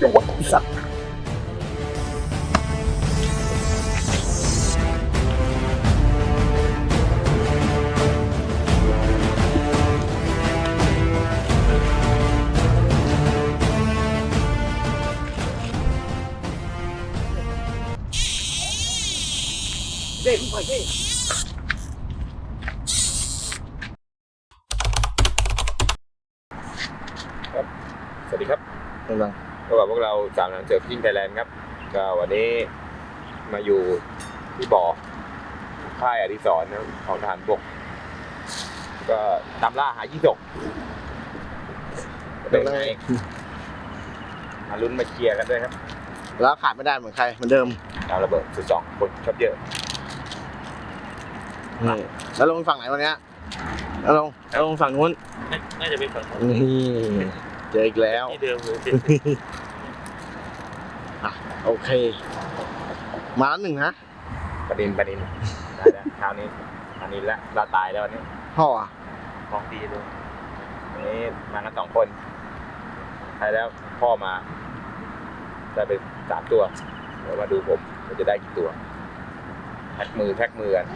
โดนไอ้สัตว์เด็กไปเด็กสวัสดีครับกำลัง พบกับพวกเราสามหนังเจอพิงไทยแลนด์ครับ ก็วันนี้มาอยู่ที่บ่อค่ายอดิศรนะครับของทหารบก ก็ตามล่าหายี่สกเป็นไงมาลุ้นมาเชียร์กันด้วยครับ แล้วขาดไม่ได้เหมือนใครเหมือนเดิมดาวระเบิดสุดสองคนชอบเยอะนี่แล้วลงฝั่งไหนวันเนี้ยแล้วลงแล้วลงฝั่งนู้น น่าจะเป็นฝั่งของนี่เจออีกแล้วที่เดิมเลยอะโอเค มาแล้วหนึ่งนะประเด็นประเด็นได้แล้วคราวนี้อันนี้ละเราตายแล้ววันนี้พ่ออะของดีเลยวันนี้มากันสองคนใครแล้วพ่อมาได้ไปสามตัวเดี๋ยวมาดูผมว่าจะได้กี่ตัวแท็กมือแท็กมือกัน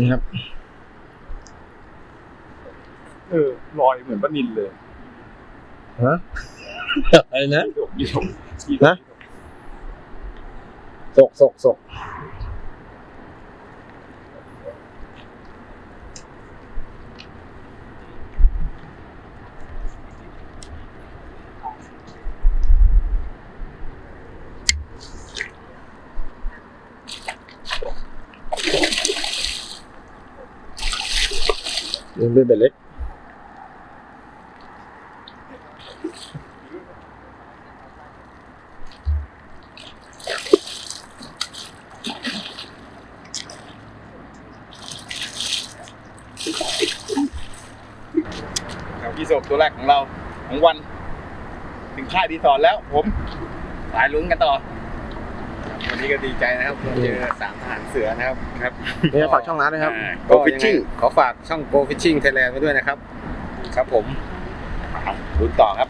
นี่ครับ เออลอยเหมือนปลานินเลยฮะ อะไรนะยี่สกนะศกศกศก ยังเป็นเบ็ดเล็กครับยี่สกตัวแรกของเราของวัน ถึงค่ายดีสอนแล้วผมสายลุ้นกันต่อ วันนี้ก็ดีใจนะครับเราเจอสามทหารเสือนะครับครับนี่ฝากช่องร้านด้วยครับ Go Fishing ขอฝากช่อง Go Fishing Thailand ไว้ด้วยนะครับ ครับผมลุ้นต่อครับ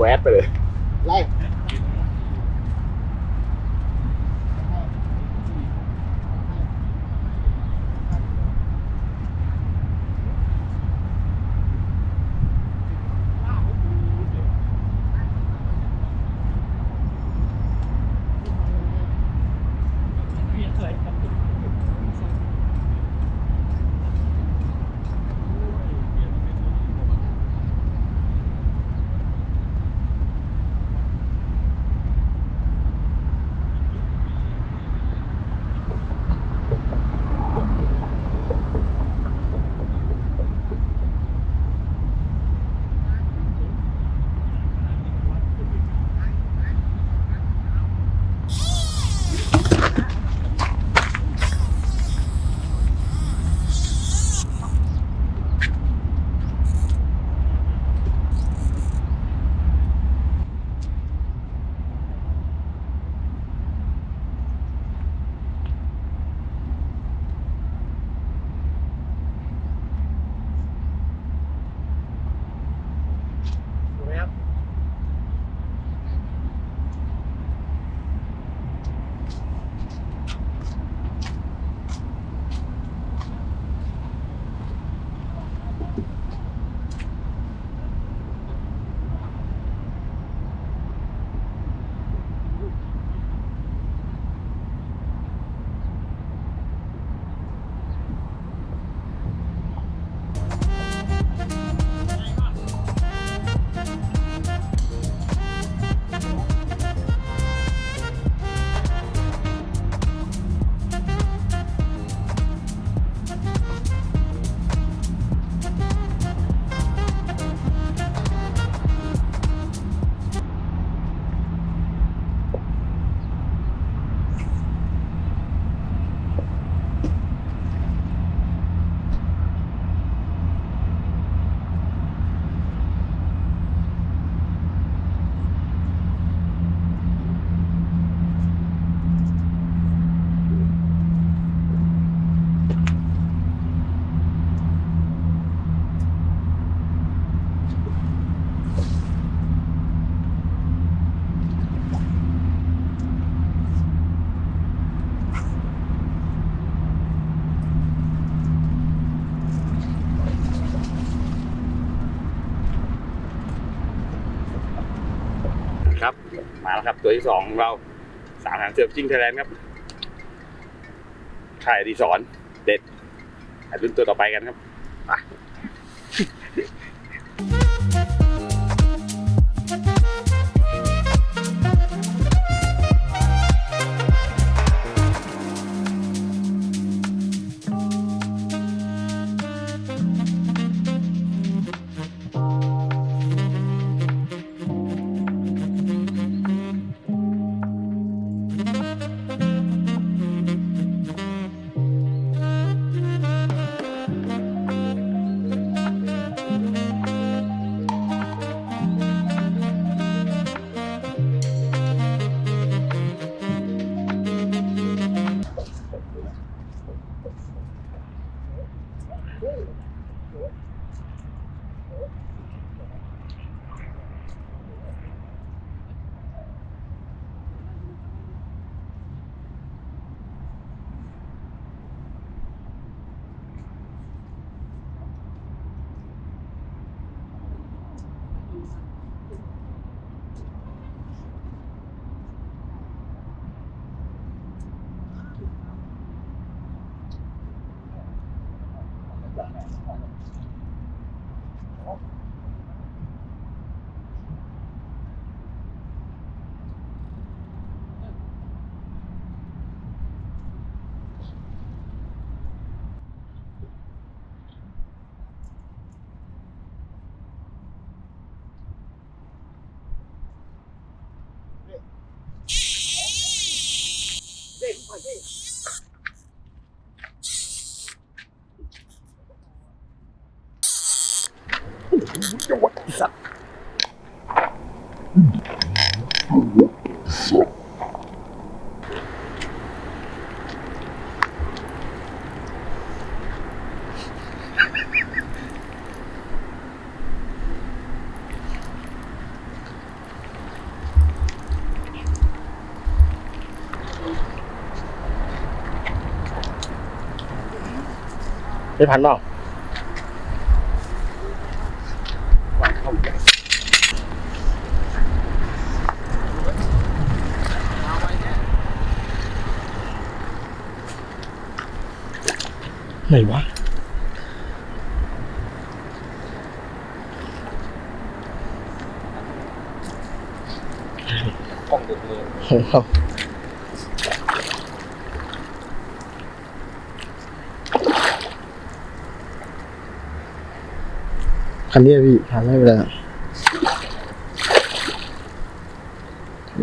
แวดไปเลย ละครับ ตัวที่สองเราสามหางเสือฟิชชิ่งไทยแลนด์ครับค่ายดีสอนเด็ดรุ่นตัวต่อไปกันครับไป Thank you. ไม่พันเปล่า ไหนวะกล้องติดมือของเขาคันนี้พี่ผ่านได้ไปแล้ว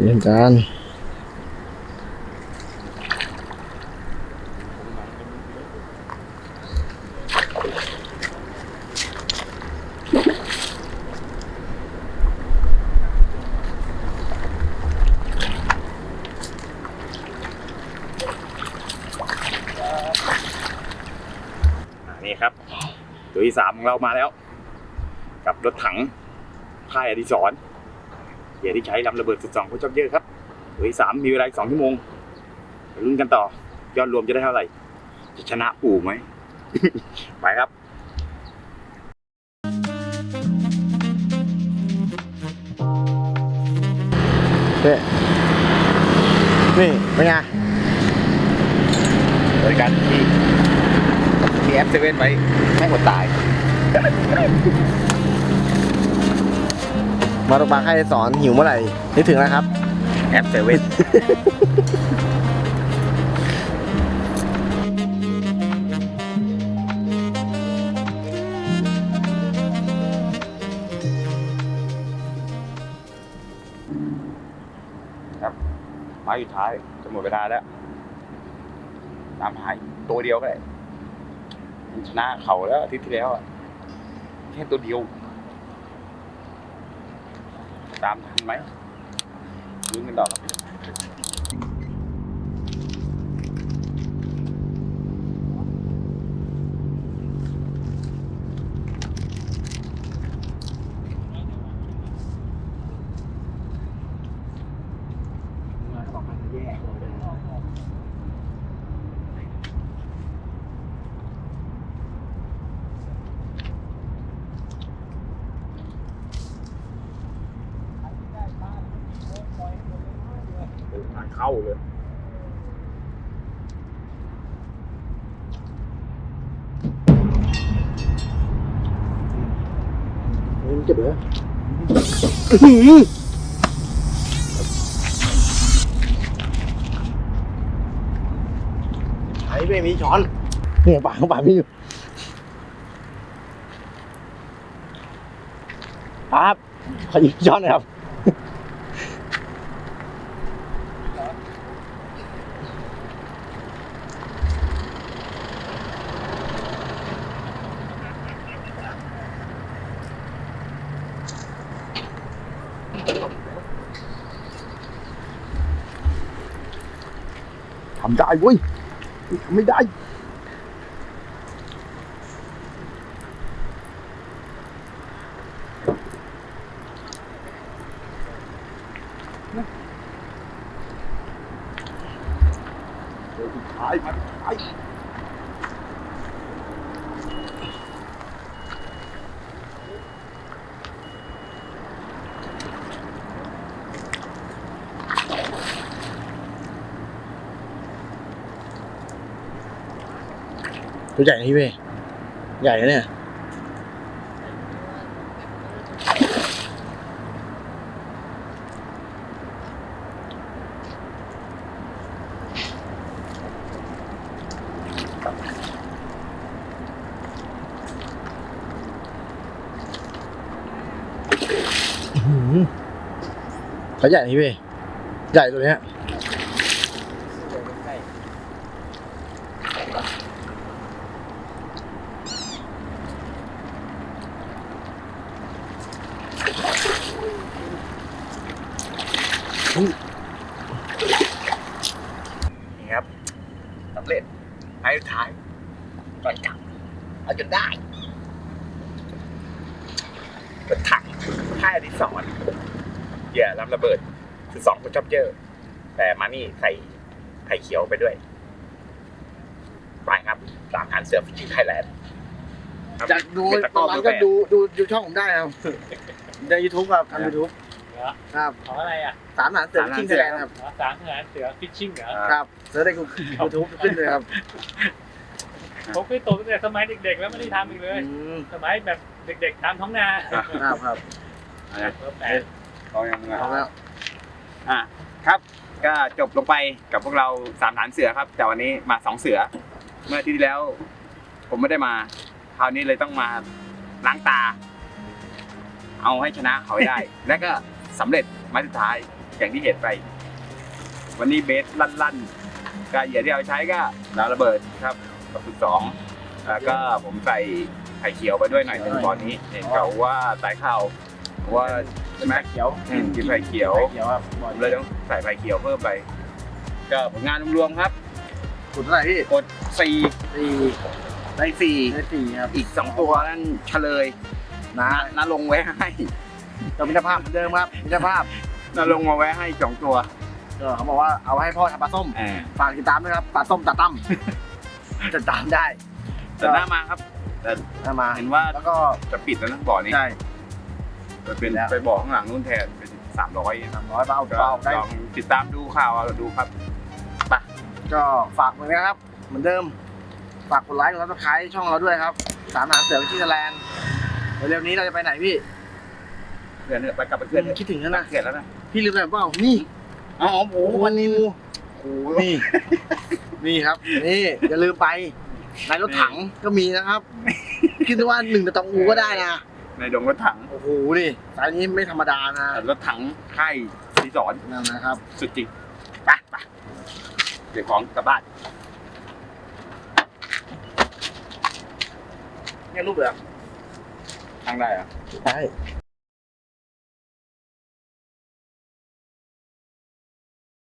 เรียนจาน อ่านี่ครับ ตัวที่ สามของเรามาแล้ว กับรถถังค่ายอดิศรเหยื่อที่ใช้ลำระเบิดสุดสองโคชอบเยอะครับตัวที่สามมีเวลาสองชั่วโมงลุ้นกันต่อ ยอดรวมจะได้เท่าไหร่ จะชนะปู่ไหม ไปครับเด้นี่เป็นไงบริการที่ มีแอปเซเว่นไว้ให้คนตาย มาตกปลาใครสอนหิวเมื่อไหร่นึกถึงนะครับ แอปเซเว่นครับไม้อยู่ท้ายจะหมดเวลาแล้วตามหายตัวเดียวก็ได้มัน ชนะเขาแล้วอาทิตย์ที่แล้วอะแค่ตัวเดียว ตามทันไหมลุ้นกันต่อ ไอ้ไม่มีช้อน เนี่ยปากเขาปากไม่อยู่ครับ ขอหยิบช้อนหนะครับ ทำได้เว้ยทำไม่ได้เดี๋ยวสุดท้ายมันท้าย ตัวใหญ่นะพี่เว้ยใหญ่นะเนี่ยเขาใหญ่นี่เว้ยใหญ่ตัวเนี้ย นี่ครับสำเร็จไอ้สุดท้ายก่อนกลับเอาจนได้รถถังค่ายอดิศรเหยื่อรับระเบิด คือสองคนชอบเจอ แต่มานี่ใส่ไข่เขียวไปด้วย ไปครับตามหานเสือฟิชชิ่งไทยแลนด์จากดูตอนนั้นก็ดูดูดูช่องผมได้ครับในยูทูบครับทางยูทูบ เหรอครับขออะไรอะสามหานเสือชิงแสดงครับเหรอสามทหารเสือฟิชชิ่งเหรอครับเสือในยูทูบขึ้นเลยครับผมเคยตกตั้งแต่สมัยเด็กๆแล้วไม่ได้ทำอีกเลยอืมสมัยแบบเด็กๆตามท้องนาครับครับเบอร์แปดเขายังไงเอาแล้วอะครับก็จบลงไปกับพวกเราสามฐานเสือครับ แต่วันนี้มาสองเสือ เมื่ออาที่ที่แล้ว ผมไม่ได้มา คราวนี้เลยต้องมาล้างตา เอาให้ชนะเขาให้ได้ และก็ สำเร็จมาสุดท้ายอย่างที่เห็นไป วันนี้เบสลั่นลั่นๆการเหยื่อที่เอาใช้ก็ดาวระเบิดครับกับสุดสองแล้วก็ผมใส่ไข่เขียวไปด้วยหน่อยหนึ่งตอนนี้ เห็นเขาว่าสายข่าวว่าใช่ไหมเขียวอืมกินไข่เขียวเขียวครับบอผลมเลยต้องใส่ไฟเขียวเพิ่มไป ก็ผลงานรวมๆครับขุดเท่าไหร่พี่กดสี่สี่ได้สี่ได้สี่ครับอีกสองตัวนั่นเฉลยนะน่าลงไว้ให้ ก็มิตรภาพเหมือนเดิมครับมิตรภาพน่าลงมาไว้ให้สองตัวก็เขาบอกว่าเอาให้พ่อทำปลาส้ม อ่าฝากติดตามด้วยครับปลาส้มตาตั้มจะตามได้แต่หน้ามาครับ ถ้ามาเห็นว่าแล้วก็จะปิดแล้วนะบ่อนี้ใช่ จะเป็นแล้ว ไปบ่อข้างหลังนู่นแทนเป็นสามร้อยสามร้อยเบาก็เบาได้ ลองติดตามดูข่าวเราดูครับ ก็ฝากเหมือนกันครับ เหมือนเดิม ฝากกดไลค์กดซับสไครต์ช่องเราด้วยครับ สามหางเสือวิชิตแลนด์เร็วๆนี้เราจะไปไหนพี่ เพื่อนเนี่ยไปกลับไปเพื่อนเนี่ยคิดถึงแล้วนะเสร็จแล้วนะพี่ลืมอะไรเปล่านี่อ๋อโอ้โหวันนี้โอ้โหนี่ นี่ครับ นี่อย่าลืมไปในรถถังก็มีนะครับ คิดว่าหนึ่งตะตองอูก็ได้นะในดงรถถังโอ้โหนี่สายนี้ไม่ธรรมดานะรถถังค่ายสีสอนนั่นนะครับ สุดจริงไปไปเก็บของกลับบ้านเนี่ยรูปเหรอทางได้เหรอะใช่